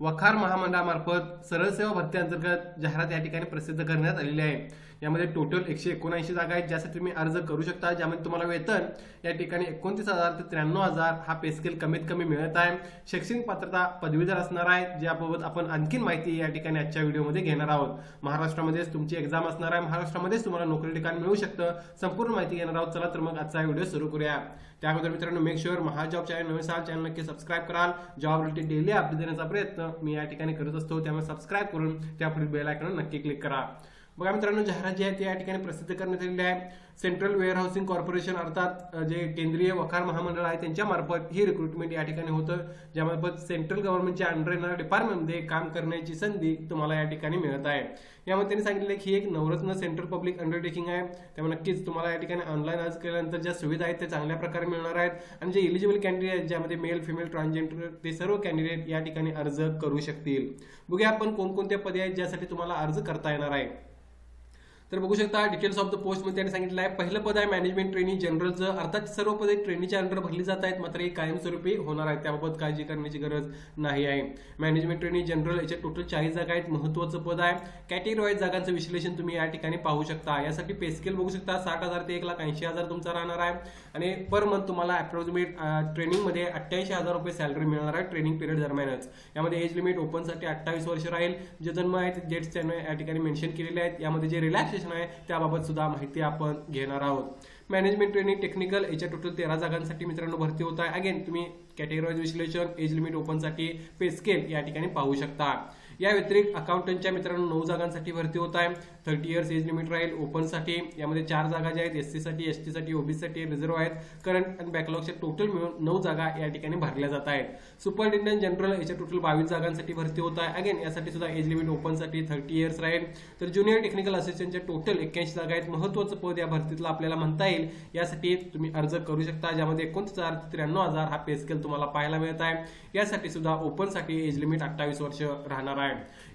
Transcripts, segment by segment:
वखार महामंडळामार्फत सरळ सेवा भरती अंतर्गत जाहिरात या ठिकाणी प्रसिद्ध करण्यात आलेली आहे. यामध्ये टोटल एकशे एकोणऐंशी जागा आहेत ज्यासाठी तुम्ही अर्ज करू शकता ज्यामध्ये तुम्हाला वेतन या ठिकाणी एकोणतीस हजार ते त्र्याण्णव हजार हा पे स्केल कमीत कमी मिळत आहे. शैक्षणिक पात्रता पदवीधर असणार आहे ज्याबाबत आपण आणखीन माहिती या ठिकाणी आजच्या व्हिडिओमध्ये घेणार आहोत. महाराष्ट्रामध्येच तुमची एक्झाम असणार आहे महाराष्ट्रामध्येच तुम्हाला नोकरी ठिकाण मिळू शकतं. संपूर्ण माहिती घेणार आहोत. चला तर मग आजचा व्हिडिओ सुरू करूया. त्या अगोदर मित्रांनो मेक शुअर महाजॉब चॅनल नवीन सहा चॅनल नक्की सबस्क्राईब कराल. जॉब रिलेटेड डेली अपडेट देण्याचा प्रयत्न मी या ठिकाणी करत असतो त्यामुळे सबस्क्राईब करून त्यापुढील बेल आयकॉन नक्की क्लिक करा. बघा मित्रांनो जाहिरात जी आहे ती या ठिकाणी प्रसिद्ध करण्यात आलेली आहे. सेंट्रल वेअरहाऊसिंग कॉर्पोरेशन अर्थात जे केंद्रीय वखार महामंडळ आहे त्यांच्या मार्फत ही रिक्रुटमेंट या ठिकाणी होतं. ज्यामार्फत सेंट्रल गव्हर्नमेंटच्या अंडर येणाऱ्या डिपार्टमेंटमध्ये काम करण्याची संधी तुम्हाला या ठिकाणी मिळत आहे. यामध्ये त्यांनी सांगितलं की ही एक नवरत्न सेंट्रल पब्लिक अंडरटेकिंग आहे. त्यामुळे नक्कीच तुम्हाला या ठिकाणी ऑनलाईन अर्ज केल्यानंतर ज्या सुविधा आहेत त्या चांगल्या प्रकारे मिळणार आहेत. आणि जे इलिजिबल कॅन्डिडेट आहेत ज्यामध्ये मेल फिमेल ट्रान्सजेंडर ते सर्व कॅन्डिडेट या ठिकाणी अर्ज करू शकतील. बघूया आपण कोणकोणत्या पदे आहेत ज्यासाठी तुम्हाला अर्ज करता येणार आहे. तर बघू शकता डिटेल्स ऑफ द पोस्टमध्ये त्यांनी सांगितलं आहे. पहिलं पद आहे मॅनेजमेंट ट्रेनिंग जनरलचं अर्थात सर्व पदे ट्रेनिंगच्या अंडर भरली जात आहेत मात्र हे कायमस्वरूपी होणार आहे त्याबाबत काळजी करण्याची गरज नाही आहे. मॅनेजमेंट ट्रेनिंग जनरल याच्या टोटल चाळीस जागा आहेत. महत्वाचं पद आहे. कॅटेगरी वाईज जागांचं विश्लेषण तुम्ही या ठिकाणी पाहू शकता. यासाठी पेस्केल बघू शकता. साठ हजार ते एक लाख ऐंशी हजार तुमचा राहणार आहे. आणि पर मंथ तुम्हाला अप्रॉक्सिमेट ट्रेनिंगमध्ये अठ्ठ्याऐंशी हजार रुपये सॅलरी मिळणार आहे ट्रेनिंग पिरियड दरम्यानच. यामध्ये एज लिमिट ओपनसाठी अठ्ठावीस वर्ष राहील. जे जन्म आहेत डेट्स त्यांनी या ठिकाणी मेन्शन केलेले आहेत. यामध्ये जे रिलॅक्स रिलॅक्सेशन आहे त्याबाबत सुद्धा माहिती आपण घेणार आहोत. मॅनेजमेंट ट्रेनिंग टेक्निकल याच्या टोटल तेरा जागांसाठी मित्रांनो भरती होत आहे. अगेन तुम्ही कॅटेगराईज विश्लेषण एज लिमिट ओपनसाठी पे स्केल या ठिकाणी पाहू शकता. या व्यतिरिक्त अकाउंटंटच्या मित्रांनो नऊ जागांसाठी भरती होत आहे. थर्टी इयर्स एज लिमिट राहील ओपनसाठी यामध्ये चार जागा ज्या आहेत एस सीसाठी एस टीसाठी रिझर्व्ह आहेत. करंट आणि बॅकलॉगच्या टोटल मिळून नऊ जागा या ठिकाणी भरल्या जात आहेत. सुपरिटेंडंट जनरल याच्या टोटल बावीस जागांसाठी भरती होत आहे. अगेन यासाठी सुद्धा एज लिमिट ओपनसाठी थर्टी इयर्स राहील. तर ज्युनियर टेक्निकल असिस्टंटच्या टोटल एक्क्याऐंशी जागा आहेत. महत्वाचं पद या भरतीतलं आपल्याला म्हणता येईल. यासाठी तुम्ही अर्ज करू शकता ज्यामध्ये एकोणतीस हजार त्र्याण्णव हजार हा पे स्केल तुम्हाला पाहायला मिळत आहे. यासाठी सुद्धा ओपनसाठी एज लिमिट अठ्ठावीस वर्ष राहणार आहे.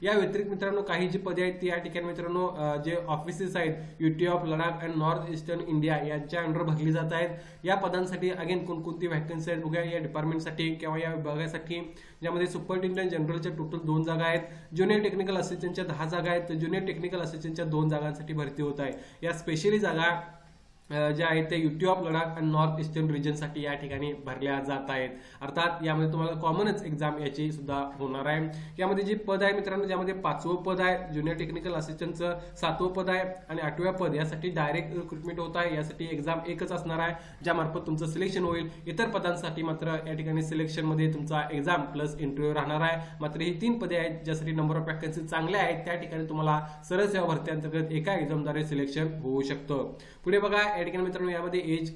या व्यतिरिक्त मित्रांनो काही जी पदे आहेत ती या ठिकाणी मित्रांनो जे ऑफिसेस आहेत UT of Ladakh and north eastern India यांच्या अंडर भरली जात आहेत. या पदांसाठी अगेन कोणकोणती व्हॅकन्सी आहेत बघूया या डिपार्टमेंटसाठी किंवा या विभागासाठी ज्यामध्ये सुपरिटेंडंट जनरलच्या टोटल दोन जागा आहेत ज्युनियर टेक्निकल असिस्टंटच्या दहा जागा आहेत तर ज्युनियर टेक्निकल असिस्टंटच्या दोन जागांसाठी भरती होत आहे. या स्पेशली जागा जे ज्या आहेत त्या युटी ऑफ लडाख आणि नॉर्थ ईस्टर्न रिजनसाठी या ठिकाणी भरल्या जात आहेत. अर्थात यामध्ये तुम्हाला कॉमनच एक्झाम याची सुद्धा होणार आहे. यामध्ये जे पद आहे मित्रांनो ज्यामध्ये पाचवं पद आहे ज्युनियर टेक्निकल असिस्टंटचं सातवं पद आहे आणि आठव्या पद यासाठी डायरेक्ट रिक्रुटमेंट होत आहे. यासाठी एक्झाम एकच असणार आहे ज्यामार्फत तुमचं सिलेक्शन होईल. इतर पदांसाठी मात्र या ठिकाणी सिलेक्शनमध्ये तुमचा एक्झाम प्लस इंटरव्ह्यू राहणार आहे. मात्र ही तीन पदे आहेत ज्यासाठी नंबर ऑफ वॅकन्सी चांगल्या आहेत त्या ठिकाणी तुम्हाला सरळ सेवा भरती अंतर्गत एका एक्झामद्वारे सिलेक्शन होऊ शकतं. पुढे बघा या ठिकाणी मित्रांनो यामध्ये एज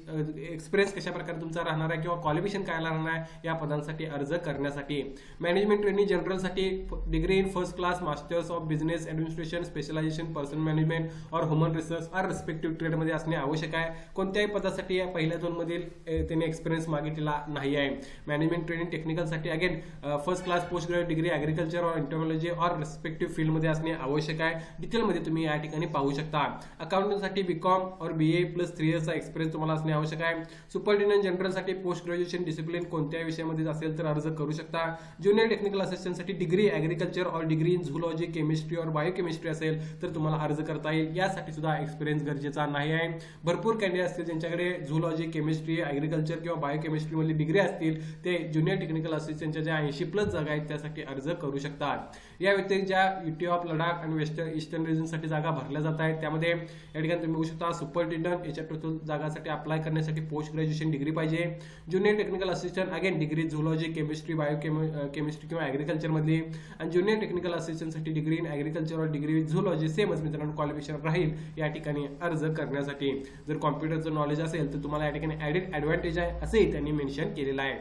एक्सपिरियन्स कशा प्रकारे तुमचा राहणार आहे किंवा क्वालिफिकेशन काय राहणार आहे या पदांसाठी अर्ज करण्यासाठी. Management training जनरलसाठी degree in first class masters of business administration specialisation person management और ह्युमन रिसोर्स आर रिस्पेक्टिव्ह ट्रेडमध्ये असणे आवश्यक आहे. कोणत्याही पदासाठी या पहिल्या झोनमधील त्याने त्यांनी एक्सपिरियन्स मागितलेला नाही आहे. Management training टेक्निकलसाठी again first class post graduate degree agriculture और इंटरमॉलॉजी और रिस्पेक्टिव्ह फील्डमध्ये असणे आवश्यक आहे. डिटेलमध्ये तुम्ही या ठिकाणी पाहू शकता. अकाउंटंटसाठी बीकॉम और बी ए प्लस थ्री इयर्सचा एक्सपिरियन्स तुम्हाला असणे आवश्यक आहे. सुपरिटेंडंट जनरलसाठी पोस्ट ग्रॅज्युएशन डिसिप्लिन कोणत्याही विषयामध्ये असेल तर अर्ज करू शकता. ज्युनियर टेक्निकल असिस्टंटसाठी डिग्री ऍग्रिकल्चर और डिग्री इन झुलॉजी केमिस्ट्री और बायोकेमिस्ट्री असेल तर तुम्हाला अर्ज करता येईल. यासाठी सुद्धा एक्सपिरियन्स गरजेचा नाही आहे. भरपूर कॅन्डिडेट असतील ज्यांच्याकडे झुलॉजी केमिस्ट्री ऍग्रिकल्चर किंवा बायोकेमिस्ट्री मधली डिग्री असतील ते ज्युनियर टेक्निकल असिस्टंटच्या ज्या ऐंशी प्लस जागा आहेत त्यासाठी अर्ज करू शकतात. या व्यतिरिक्त ज्या युटी ऑफ लडाख आणि वेस्टर्न ईस्टर्न रिजनसाठी जागा भरल्या जात आहेत त्यामध्ये या ठिकाणी तुम्ही बघू शकता सुपरिटेंडंट त्यांच्या टोटल जागासाठी अप्लाय करण्यासाठी पोस्ट ग्रॅज्युएशन डिग्री पाहिजे. Junior technical assistant again degree zoology chemistry biochemistry किंवा ऍग्रिकल्चर मधली. आणि ज्युनियर टेक्निकल असिस्टंटसाठी डिग्री इन ऍग्रिकल्चर और डिग्री झुलॉजी सेमच मित्रांनो क्वालिफिकेशन राहील या ठिकाणी अर्ज करण्यासाठी. जर कॉम्प्युटरचं नॉलेज असेल तर तुम्हाला या ठिकाणी ऍडिट ऍडव्हान्टेज आहे असंही त्यांनी मेन्शन केलेलं आहे.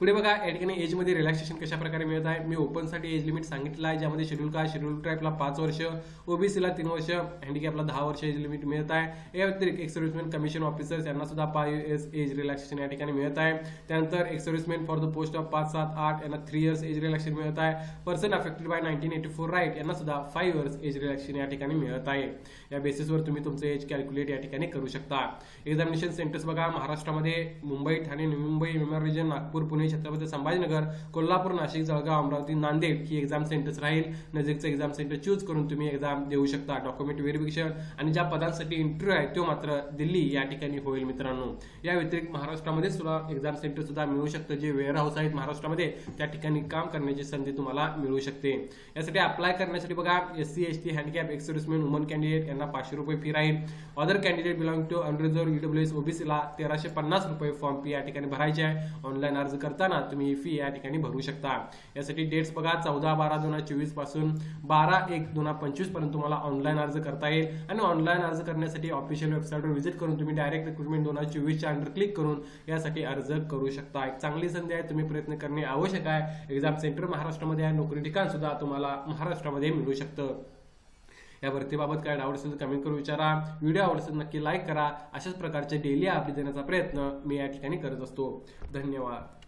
पुढे बघा या ठिकाणी एजमध्ये रिलॅक्सेशन कशा प्रकारे मिळत आहे? मी ओपनसाठी एज लिमिट सांगितलं आहे ज्यामध्ये शेड्यूल काय? शेड्यूल ट्राईपला पाच वर्ष ओबीसीला तीन वर्ष हँडिकॅपला दहा वर्ष एज लिमिट मिळत आहे. या व्यतिरिक्त एक सर्व्हिसमॅन कमिशन ऑफिसर्स यांना सुद्धा पाच इयर्स एज रिलॅक्सेशन या ठिकाणी मिळत आहे. त्यानंतर एक serviceman for the post of पाच सात आठ यांना थ्री इयर्स एज रिलॅक्सेशन मिळत आहे. Person affected by nineteen eighty four riot यांना सुद्धा फाईव्ह इयर्स एज रिलॅक्सेशन या ठिकाणी मिळत आहे. या बेसिसवर तुम्ही तुमचं एज कॅल्क्युलेट या ठिकाणी करू शकता. एक्झामिनेशन सेंटर्स बघा महाराष्ट्रामध्ये मुंबई ठाणे नवी मुंबई मेमर रिजन नागपूर पुणे छत्रपती संभाजीनगर कोल्हापूर नाशिक जळगाव अमरावती नांदेड ही एक्झाम सेंटर्स राहील. नजीकचं एक्झाम सेंटर चूज करून तुम्ही एक्झाम देऊ शकता. डॉक्युमेंट व्हेरिफिकेशन आणि ज्या पदांसाठी इंटरव्ह्यू आहे तो मात्र दिल्ली या ठिकाणी होईल मित्रांनो. या व्यतिरिक्त महाराष्ट्रामध्ये सुद्धा एक्झाम सेंटर सुद्धा मिळू शकतं. जे वेअर हाऊस आहेत महाराष्ट्रामध्ये त्या ठिकाणी काम करण्याची संधी तुम्हाला मिळू शकते. यासाठी अप्लाय करण्यासाठी बघा S C S T handicap ex woman candidate यांना पाचशे रुपये फी राहील. Other candidate belong to unreserved EWS ओबीसीला तेराशे पन्नास रुपये फॉर्म फी या ठिकाणी भरायचे आहे. ऑनलाईन अर्ज करताना तुम्ही ही फी या ठिकाणी भरू शकता. यासाठी डेट्स बघा चौदा बारा दोन हजार चोवीसपासून बारा एक दोन हजार पंचवीसपर्यंत तुम्हाला ऑनलाईन अर्ज करता येईल. आणि ऑनलाईन अर्ज करण्यासाठी ऑफिशियल वेबसाईटवर व्हिजिट करून तुम्ही डायरेक्ट रिक्रुटमेंट दोन हजार चोवीसच्या अंडर क्लिक करून यासाठी अर्ज करू शकता. एक चांगली संधी आहे तुम्ही प्रयत्न करणे आवश्यक आहे. एक्झाम सेंटर महाराष्ट्रामध्ये आहे नोकरी ठिकाण सुद्धा तुम्हाला महाराष्ट्रामध्ये मिळू शकतं. या भरतीबाबत काय डाऊट असेल तर कमेंट करून विचारा. व्हिडिओ आवडत असेल नक्की लाईक करा. अशाच प्रकारचे डेली अपडेट देण्याचा प्रयत्न मी या ठिकाणी करत असतो. धन्यवाद.